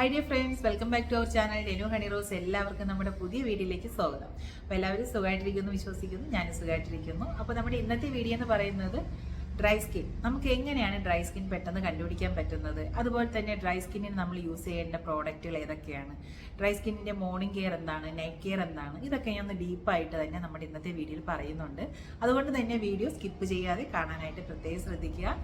Hi dear friends welcome back to our channel ഡെനു Honey Rose എല്ലാവർക്കും നമ്മുടെ പുതിയ വീഡിയോയിലേക്ക് സ്വാഗതം. അപ്പോൾ എല്ലാവരും സുഖമായിട്ടിരിക്കുന്നു വിശ്വസിക്കുന്നു. ഞാനും സുഖമായിട്ടിരിക്കുന്നു. അപ്പോൾ നമ്മുടെ ഇന്നത്തെ വീഡിയോ എന്ന് പറയുന്നത് ഡ്രൈ സ്കിൻ നമുക്ക് എങ്ങനെയാണ് ഡ്രൈ സ്കിൻ പെട്ടെന്ന് കണ്ടുപിടിക്കാൻ പറ്റുന്നത്? അതുപോലെ തന്നെ ഡ്രൈ സ്കിന്നിന് നമ്മൾ യൂസ് ചെയ്യേണ്ട പ്രോഡക്റ്റുകൾ ഏതൊക്കെയാണ്? ഡ്രൈ സ്കിന്നിന്റെ മോർണിംഗ് കെയർ എന്താണ്? നൈറ്റ് കെയർ എന്താണ്? ഇതൊക്കെ ഞാൻ ഒന്ന് ഡീപ്പായിട്ട് തന്നെ നമ്മുടെ ഇന്നത്തെ വീഡിയോയിൽ പറയുന്നുണ്ട്. അതുകൊണ്ട് തന്നെ വീഡിയോ സ്കിപ്പ് ചെയ്യാതെ കാണാനായിട്ട് പ്രത്യേകം ശ്രദ്ധിക്കുക.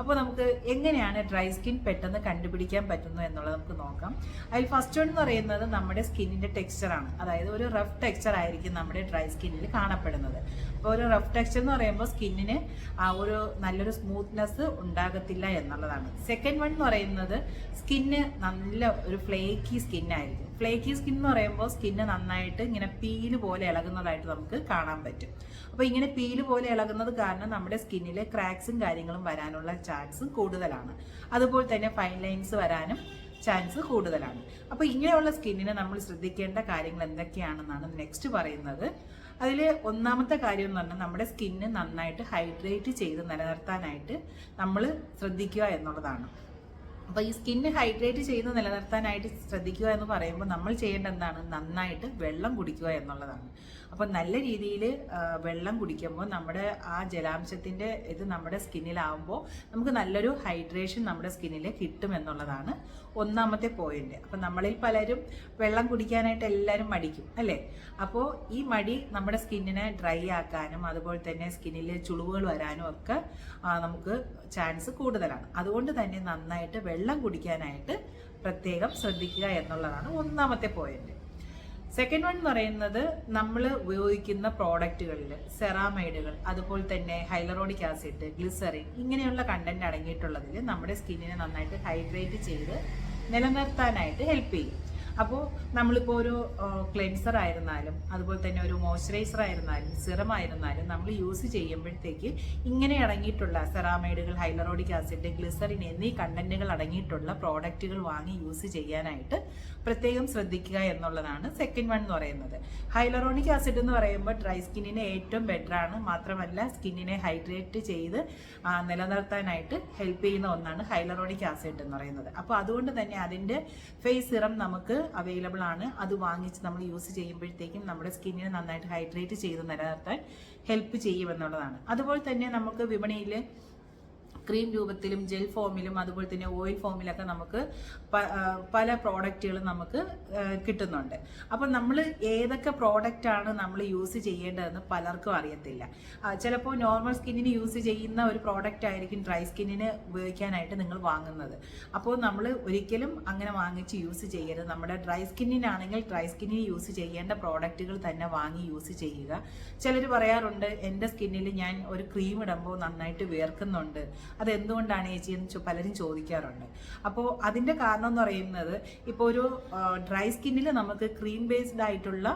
അപ്പോൾ നമുക്ക് എങ്ങനെയാണ് ഡ്രൈ സ്കിൻ പെട്ടെന്ന് കണ്ടുപിടിക്കാൻ പറ്റുന്നു എന്നുള്ളത് നമുക്ക് നോക്കാം. അതിൽ ഫസ്റ്റ് വൺ എന്ന് പറയുന്നത് നമ്മുടെ സ്കിന്നിന്റെ ടെക്സ്ചറാണ് അതായത് ഒരു റഫ് ടെക്സ്ചർ ആയിരിക്കും നമ്മുടെ ഡ്രൈ സ്കിന്നിൽ കാണപ്പെടുന്നത്. അപ്പോൾ ഒരു റഫ് ടെക്സ്ചർ എന്ന് പറയുമ്പോൾ സ്കിന്നിന് ഒരു നല്ലൊരു സ്മൂത്ത്നെസ് ഉണ്ടാകത്തില്ല എന്നുള്ളതാണ്. സെക്കൻഡ് വൺ എന്ന് പറയുന്നത് സ്കിന്ന് നല്ല ഒരു ഫ്ലേക്കി സ്കിന്നായിരിക്കും ഫ്ലേക്കി സ്കിൻ എന്ന് പറയുമ്പോൾ സ്കിന്ന് നന്നായിട്ട് ഇങ്ങനെ പീൽ പോലെ ഇളകുന്നതായിട്ട് നമുക്ക് കാണാൻ പറ്റും. അപ്പോൾ ഇങ്ങനെ പീൽ പോലെ ഇളകുന്നത് കാരണം നമ്മുടെ സ്കിന്നിലെ ക്രാക്സും കാര്യങ്ങളും വരാനുള്ള ചാൻസ് കൂടുതലാണ്. അതുപോലെ തന്നെ ഫൈൻ ലൈൻസ് വരാനും ചാൻസ് കൂടുതലാണ്. അപ്പോൾ ഇങ്ങനെയുള്ള സ്കിന്നിനെ നമ്മൾ ശ്രദ്ധിക്കേണ്ട കാര്യങ്ങൾ എന്തൊക്കെയാണെന്നാണ് നെക്സ്റ്റ് പറയുന്നത്. അതിൽ ഒന്നാമത്തെ കാര്യം എന്ന് പറഞ്ഞാൽ നമ്മുടെ സ്കിന്ന് നന്നായിട്ട് ഹൈഡ്രേറ്റ് ചെയ്ത് നിലനിർത്താനായിട്ട് നമ്മൾ ശ്രദ്ധിക്കുക എന്നുള്ളതാണ്. അപ്പോൾ ഈ സ്കിന്ന് ഹൈഡ്രേറ്റ് ചെയ്ത് നിലനിർത്താനായിട്ട് ശ്രദ്ധിക്കുക എന്ന് പറയുമ്പോൾ നമ്മൾ ചെയ്യേണ്ട എന്താണ്? നന്നായിട്ട് വെള്ളം കുടിക്കുക എന്നുള്ളതാണ്. അപ്പോൾ നല്ല രീതിയിൽ വെള്ളം കുടിക്കുമ്പോൾ നമ്മുടെ ആ ജലാംശത്തിന്റെ ഇത് നമ്മുടെ സ്കിന്നിലാവുമ്പോൾ നമുക്ക് നല്ലൊരു ഹൈഡ്രേഷൻ നമ്മുടെ സ്കിന്നിൽ കിട്ടും എന്നുള്ളതാണ് ഒന്നാമത്തെ പോയിന്റ്. അപ്പോൾ നമ്മളിൽ പലരും വെള്ളം കുടിക്കാനായിട്ട് എല്ലാവരും മടിക്കും അല്ലേ? അപ്പോൾ ഈ മടി നമ്മുടെ സ്കിന്നിനെ ഡ്രൈ ആക്കാനും അതുപോലെ തന്നെ സ്കിന്നിൽ ചുളിവുകൾ വരാനും ഒക്കെ നമുക്ക് ചാൻസ് കൂടുതലാണ്. അതുകൊണ്ട് തന്നെ നന്നായിട്ട് വെള്ളം കുടിക്കാനായിട്ട് പ്രത്യേകം ശ്രദ്ധിക്കുക എന്നുള്ളതാണ് ഒന്നാമത്തെ പോയിന്റ് സെക്കൻഡ് വൺ എന്ന് പറയുന്നത് നമ്മൾ ഉപയോഗിക്കുന്ന പ്രോഡക്റ്റുകളിൽ സെറാമൈഡുകൾ അതുപോലെ തന്നെ ഹൈലറോണിക് ആസിഡ് ഗ്ലിസറിൻ ഇങ്ങനെയുള്ള കണ്ടന്റ് അടങ്ങിയിട്ടുള്ളതിൽ നമ്മുടെ സ്കിന്നിനെ നന്നായിട്ട് ഹൈഡ്രേറ്റ് ചെയ്ത് നിലനിർത്താനായിട്ട് ഹെൽപ്പ് ചെയ്യും. അപ്പോൾ നമ്മളിപ്പോൾ ഒരു ക്ലെൻസർ ആയിരുന്നാലും അതുപോലെ തന്നെ ഒരു മോയ്സ്ചറൈസർ ആയിരുന്നാലും സിറം ആയിരുന്നാലും നമ്മൾ യൂസ് ചെയ്യുമ്പോഴത്തേക്ക് ഇങ്ങനെ അടങ്ങിയിട്ടുള്ള സെറാമൈഡുകൾ ഹൈലറോഡിക് ആസിഡ് ഗ്ലിസറിൻ എന്നീ കണ്ടന്റുകൾ അടങ്ങിയിട്ടുള്ള പ്രോഡക്റ്റുകൾ വാങ്ങി യൂസ് ചെയ്യാനായിട്ട് പ്രത്യേകം ശ്രദ്ധിക്കുക എന്നുള്ളതാണ് സെക്കൻഡ് വൺ എന്ന് പറയുന്നത്. ഹൈലറോണിക് ആസിഡ് എന്ന് പറയുമ്പോൾ ഡ്രൈ സ്കിന്നിന് ഏറ്റവും ബെറ്റർ ആണ്. മാത്രമല്ല സ്കിന്നിനെ ഹൈഡ്രേറ്റ് ചെയ്ത് നിലനിർത്താനായിട്ട് ഹെൽപ്പ് ചെയ്യുന്ന ഒന്നാണ് ഹൈലറോണിക് ആസിഡ് എന്ന് പറയുന്നത്. അപ്പോൾ അതുകൊണ്ട് തന്നെ അതിന്റെ ഫേസ് സിറം നമുക്ക് അവൈലബിൾ ആണ്. അത് വാങ്ങിച്ച് നമ്മൾ യൂസ് ചെയ്യുമ്പോഴത്തേക്കും നമ്മുടെ സ്കിന്നിനെ നന്നായിട്ട് ഹൈഡ്രേറ്റ് ചെയ്ത് നിലനിർത്താൻ ഹെൽപ്പ് ചെയ്യുമെന്നുള്ളതാണ്. അതുപോലെ തന്നെ നമുക്ക് വിപണിയിൽ ക്രീം രൂപത്തിലും ജെൽ ഫോമിലും അതുപോലെ തന്നെ ഓയിൽ ഫോമിലൊക്കെ നമുക്ക് പല പ്രോഡക്റ്റുകളും നമുക്ക് കിട്ടുന്നുണ്ട്. അപ്പം നമ്മൾ ഏതൊക്കെ പ്രോഡക്റ്റാണ് നമ്മൾ യൂസ് ചെയ്യേണ്ടതെന്ന് പലർക്കും അറിയത്തില്ല. ചിലപ്പോൾ നോർമൽ സ്കിന്നിന് യൂസ് ചെയ്യുന്ന ഒരു പ്രോഡക്റ്റ് ആയിരിക്കും ഡ്രൈ സ്കിന്നിന് ഉപയോഗിക്കാനായിട്ട് നിങ്ങൾ വാങ്ങുന്നത്. അപ്പോൾ നമ്മൾ ഒരിക്കലും അങ്ങനെ വാങ്ങിച്ച് യൂസ് ചെയ്യരുത്. നമ്മുടെ ഡ്രൈ സ്കിന്നിനാണെങ്കിൽ ഡ്രൈ സ്കിന്നിന് യൂസ് ചെയ്യേണ്ട പ്രോഡക്റ്റുകൾ തന്നെ വാങ്ങി യൂസ് ചെയ്യുക. ചിലർ പറയാറുണ്ട് എന്റെ സ്കിന്നിൽ ഞാൻ ഒരു ക്രീം ഇടുമ്പോൾ നന്നായിട്ട് വിയർക്കുന്നുണ്ട്. അത് എന്തുകൊണ്ടാണ് ചേച്ചി എന്ന് പലരും ചോദിക്കാറുണ്ട്. അപ്പോൾ അതിന്റെ കാരണം എന്ന് പറയുന്നത് ഇപ്പോൾ ഒരു ഡ്രൈ സ്കിന്നിൽ നമുക്ക് ക്രീം ബേസ്ഡ് ആയിട്ടുള്ള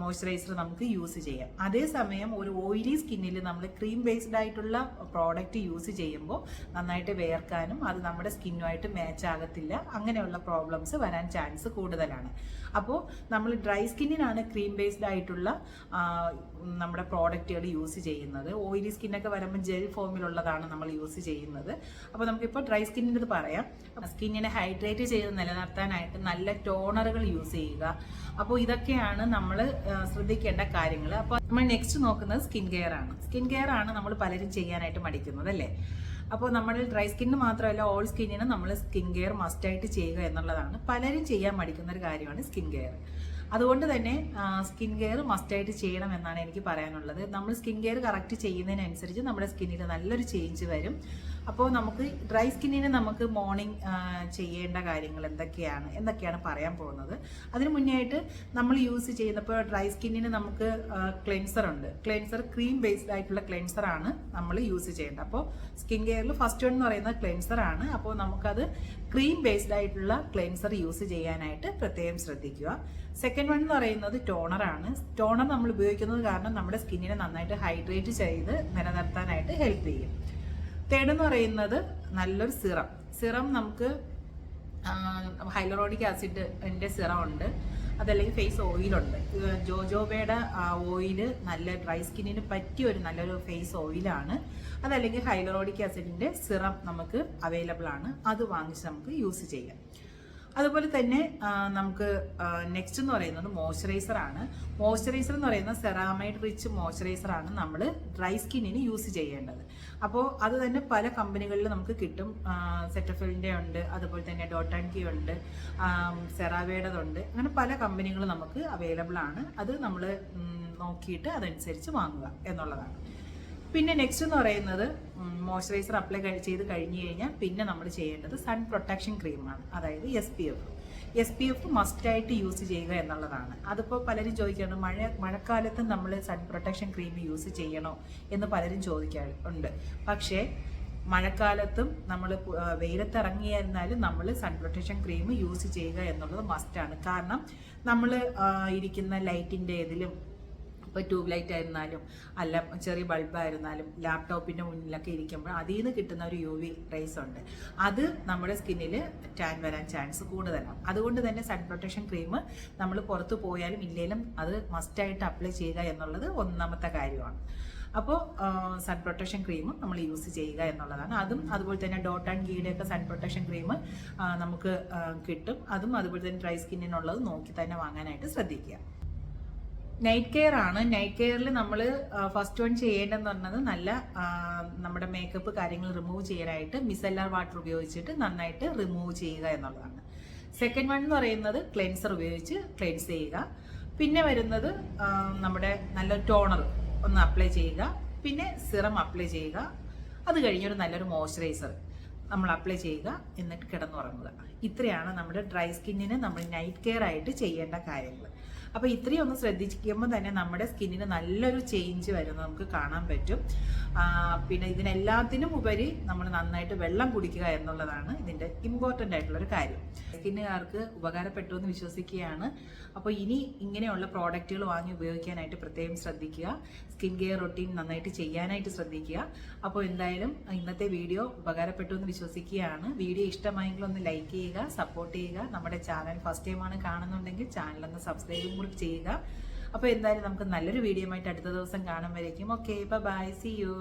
മോയ്സ്ചറൈസർ നമുക്ക് യൂസ് ചെയ്യാം. അതേസമയം ഒരു ഓയിലി സ്കിന്നിൽ നമ്മൾ ക്രീം ബേസ്ഡ് ആയിട്ടുള്ള പ്രോഡക്റ്റ് യൂസ് ചെയ്യുമ്പോൾ നന്നായിട്ട് വേർക്കാനും അത് നമ്മുടെ സ്കിന്നുമായിട്ട് മാച്ച് ആകത്തില്ല. അങ്ങനെയുള്ള പ്രോബ്ലംസ് വരാൻ ചാൻസ് കൂടുതലാണ്. അപ്പോൾ നമ്മൾ ഡ്രൈ സ്കിന്നിനാണ് ക്രീം ബേസ്ഡ് ആയിട്ടുള്ള നമ്മുടെ പ്രോഡക്റ്റുകൾ യൂസ് ചെയ്യുന്നത്. ഓയിലി സ്കിന്നൊക്കെ വരുമ്പോൾ ജെൽ ഫോമിലുള്ളതാണ് നമ്മൾ യൂസ് ചെയ്യുന്നത്. അപ്പോൾ നമുക്കിപ്പോൾ ഡ്രൈ സ്കിന്നിന്റെ ഇത് പറയാം സ്കിന്നിനെ ഹൈഡ്രേറ്റ് ചെയ്ത് നിലനിർത്താനായിട്ട് നല്ല ടോണറുകൾ യൂസ് ചെയ്യുക. അപ്പോൾ ഇതൊക്കെയാണ് നമ്മൾ ശ്രദ്ധിക്കേണ്ട കാര്യങ്ങൾ അപ്പോൾ നമ്മൾ നെക്സ്റ്റ് നോക്കുന്നത് സ്കിൻ കെയർ ആണ്. സ്കിൻ കെയർ ആണ് നമ്മൾ പലരും ചെയ്യാനായിട്ട് മടിക്കുന്നത് അല്ലേ? അപ്പോൾ നമ്മൾ ഡ്രൈ സ്കിന്നിന് മാത്രമല്ല ഓൾ സ്കിന്നിന് നമ്മൾ സ്കിൻ കെയർ മസ്റ്റായിട്ട് ചെയ്യുക എന്നുള്ളതാണ്. പലരും ചെയ്യാൻ മടിക്കുന്ന ഒരു കാര്യമാണ് സ്കിൻ കെയർ. അതുകൊണ്ട് തന്നെ സ്കിൻ കെയർ മസ്റ്റായിട്ട് ചെയ്യണം എന്നാണ് എനിക്ക് പറയാനുള്ളത്. നമ്മൾ സ്കിൻ കെയർ കറക്റ്റ് ചെയ്യുന്നതിനനുസരിച്ച് നമ്മുടെ സ്കിന്നിൽ നല്ലൊരു ചേഞ്ച് വരും. അപ്പോൾ നമുക്ക് ഡ്രൈ സ്കിന്നിന് നമുക്ക് മോർണിംഗ് ചെയ്യേണ്ട കാര്യങ്ങൾ എന്തൊക്കെയാണ്? എന്നൊക്കെയാണ് പറയാൻ പോകുന്നത്? അതിന് മുന്നേ ആയിട്ട് നമ്മൾ യൂസ് ചെയ്യുന്നപ്പോൾ ഡ്രൈ സ്കിന്നിന് നമുക്ക് ക്ലെൻസർ ഉണ്ട്. ക്ലെൻസർ ക്രീം ബേസ്ഡ് ആയിട്ടുള്ള ക്ലെൻസർ ആണ് നമ്മൾ യൂസ് ചെയ്യേണ്ടത്. അപ്പോൾ സ്കിൻ കെയറിൽ ഫസ്റ്റ് വൺ എന്ന് പറയുന്നത് ക്ലെൻസർ ആണ്. അപ്പോൾ നമുക്കത് ക്രീം ബേസ്ഡ് ആയിട്ടുള്ള ക്ലെൻസർ യൂസ് ചെയ്യാനായിട്ട് പ്രത്യേകം ശ്രദ്ധിക്കുക. സെക്കൻഡ് വൺ എന്ന് പറയുന്നത് ടോണർ ആണ്. ടോണർ നമ്മൾ ഉപയോഗിക്കുന്നത് കാരണം നമ്മുടെ സ്കിന്നിനെ നന്നായിട്ട് ഹൈഡ്രേറ്റ് ചെയ്ത് നിലനിർത്താനായിട്ട് ഹെൽപ്പ് ചെയ്യും. തേർഡ് എന്ന് പറയുന്നത് നല്ലൊരു സിറം. സിറം നമുക്ക് ഹൈലറോണിക് ആസിഡിന്റെ സിറം ഉണ്ട് അതല്ലെങ്കിൽ ഫേസ് ഓയിലുണ്ട് ജോജോബയുടെ ഓയിൽ നല്ല ഡ്രൈ സ്കിന്നിന് പറ്റിയ ഒരു നല്ലൊരു ഫേസ് ഓയിലാണ്. അതല്ലെങ്കിൽ ഹൈലറോണിക് ആസിഡിന്റെ സിറം നമുക്ക് അവൈലബിൾ ആണ്. അത് വാങ്ങിച്ച് നമുക്ക് യൂസ് ചെയ്യാം. അതുപോലെ തന്നെ നമുക്ക് നെക്സ്റ്റ് എന്ന് പറയുന്നത് മോയ്സ്ചറൈസർ ആണ്. മോയ്സ്ചറൈസർ എന്ന് പറയുന്ന സെറാമൈഡ് റിച്ച് മോയ്സ്ചറൈസർ ആണ് നമ്മൾ ഡ്രൈ സ്കിന്നിന് യൂസ് ചെയ്യേണ്ടത്. അപ്പോൾ അത് തന്നെ പല കമ്പനികളിൽ നമുക്ക് കിട്ടും. സെറ്റഫിലിന്റെ ഉണ്ട് അതുപോലെ തന്നെ ഡോട്ടാൻകി ഉണ്ട് സെറാവേഡതുണ്ട് അങ്ങനെ പല കമ്പനികൾ നമുക്ക് അവൈലബിൾ ആണ്. അത് നമ്മൾ നോക്കിയിട്ട് അതനുസരിച്ച് വാങ്ങുക എന്നുള്ളതാണ്. പിന്നെ നെക്സ്റ്റ് എന്ന് പറയുന്നത് മോയ്സ്ചറൈസർ അപ്ലൈ ചെയ്ത് കഴിഞ്ഞ് കഴിഞ്ഞാൽ പിന്നെ നമ്മൾ ചെയ്യേണ്ടത് സൺ പ്രൊട്ടക്ഷൻ ക്രീമാണ് അതായത് S P F S P F മസ്റ്റായിട്ട് യൂസ് ചെയ്യുക എന്നുള്ളതാണ്. അതിപ്പോൾ പലരും ചോദിക്കാറുണ്ട് മഴ മഴക്കാലത്ത് നമ്മൾ സൺ പ്രൊട്ടക്ഷൻ ക്രീം യൂസ് ചെയ്യണോ എന്ന് പലരും ചോദിക്കാറുണ്ട് പക്ഷേ മഴക്കാലത്തും നമ്മൾ വെയിലത്തിറങ്ങിയായിരുന്നാലും നമ്മൾ സൺ പ്രൊട്ടക്ഷൻ ക്രീം യൂസ് ചെയ്യുക എന്നുള്ളത് മസ്റ്റാണ് കാരണം നമ്മൾ ഇരിക്കുന്ന ലൈറ്റിന്റെ ഇതിലും ഇപ്പോൾ ട്യൂബ് ലൈറ്റ് ആയിരുന്നാലും അല്ല ചെറിയ ബൾബായിരുന്നാലും ലാപ്ടോപ്പിന്റെ മുന്നിലൊക്കെ ഇരിക്കുമ്പോൾ അതിൽ നിന്ന് കിട്ടുന്ന ഒരു യു വി റേസ് ഉണ്ട്. അത് നമ്മുടെ സ്കിന്നിൽ ടാൻ വരാൻ ചാൻസ് കൂടുതലാണ്. അതുകൊണ്ട് തന്നെ സൺ പ്രൊട്ടക്ഷൻ ക്രീം നമ്മൾ പുറത്ത് പോയാലും ഇല്ലേലും അത് മസ്റ്റായിട്ട് അപ്ലൈ ചെയ്യുക എന്നുള്ളത് ഒന്നാമത്തെ കാര്യമാണ്. അപ്പോൾ സൺ പ്രൊട്ടക്ഷൻ ക്രീം നമ്മൾ യൂസ് ചെയ്യുക എന്നുള്ളതാണ്. അതും അതുപോലെ തന്നെ ഡോട്ട് ആൻഡ് ഗീയുടെ ഒക്കെ സൺ പ്രൊട്ടക്ഷൻ ക്രീം നമുക്ക് കിട്ടും. അതും അതുപോലെ തന്നെ ഡ്രൈ സ്കിന്നിനുള്ളത് നോക്കി തന്നെ വാങ്ങാനായിട്ട് ശ്രദ്ധിക്കുക. നൈറ്റ് കെയർ ആണ്. നൈറ്റ് കെയറിൽ നമ്മൾ ഫസ്റ്റ് വൺ ചെയ്യേണ്ടതെന്ന് പറഞ്ഞത് നല്ല നമ്മുടെ മേക്കപ്പ് കാര്യങ്ങൾ റിമൂവ് ചെയ്യാനായിട്ട് മിസെല്ലാർ വാട്ടർ ഉപയോഗിച്ചിട്ട് നന്നായിട്ട് റിമൂവ് ചെയ്യുക എന്നുള്ളതാണ്. സെക്കൻഡ് വൺ എന്ന് പറയുന്നത് ക്ലെൻസർ ഉപയോഗിച്ച് ക്ലെൻസ് ചെയ്യുക. പിന്നെ വരുന്നത് നമ്മുടെ നല്ല ടോണർ ഒന്ന് അപ്ലൈ ചെയ്യുക. പിന്നെ സിറം അപ്ലൈ ചെയ്യുക. അത് കഴിഞ്ഞൊരു നല്ലൊരു മോയ്സ്ചറൈസർ നമ്മൾ അപ്ലൈ ചെയ്യുക. എന്നിട്ട് കിടന്നുറങ്ങുക. ഇത്രയാണ് നമ്മുടെ ഡ്രൈ സ്കിന്നിന് നമ്മൾ നൈറ്റ് കെയർ ആയിട്ട് ചെയ്യേണ്ട കാര്യങ്ങൾ. അപ്പോൾ ഇത്രയും ഒന്ന് ശ്രദ്ധിക്കുമ്പോൾ തന്നെ നമ്മുടെ സ്കിന്നിന് നല്ലൊരു ചേഞ്ച് വരുന്നത് നമുക്ക് കാണാൻ പറ്റും. പിന്നെ ഇതിനെല്ലാത്തിനും ഉപരി നമ്മൾ നന്നായിട്ട് വെള്ളം കുടിക്കുക എന്നുള്ളതാണ് ഇതിന്റെ ഇമ്പോർട്ടന്റ് ആയിട്ടുള്ളൊരു കാര്യം. സ്കിന്നുകാർക്ക് ഉപകാരപ്പെട്ടു എന്ന് വിശ്വസിക്കുകയാണ്. അപ്പോൾ ഇനി ഇങ്ങനെയുള്ള പ്രോഡക്റ്റുകൾ വാങ്ങി ഉപയോഗിക്കാനായിട്ട് പ്രത്യേകം ശ്രദ്ധിക്കുക. സ്കിൻ കെയർ റൊട്ടീൻ നന്നായിട്ട് ചെയ്യാനായിട്ട് ശ്രദ്ധിക്കുക. അപ്പോൾ എന്തായാലും ഇന്നത്തെ വീഡിയോ ഉപകാരപ്പെട്ടു എന്ന് വിശ്വസിക്കുകയാണ്. വീഡിയോ ഇഷ്ടമായെങ്കിൽ ഒന്ന് ലൈക്ക് ചെയ്യുക സപ്പോർട്ട് ചെയ്യുക. നമ്മുടെ ചാനൽ ഫസ്റ്റ് ടൈമാണ് കാണുന്നുണ്ടെങ്കിൽ ചാനലൊന്ന് സബ്സ്ക്രൈബും കൂടി ചെയ്യുക. അപ്പോൾ എന്തായാലും നമുക്ക് നല്ലൊരു വീഡിയോ ആയിട്ട് അടുത്ത ദിവസം കാണുമ്പോഴേക്കും. Okay bye see you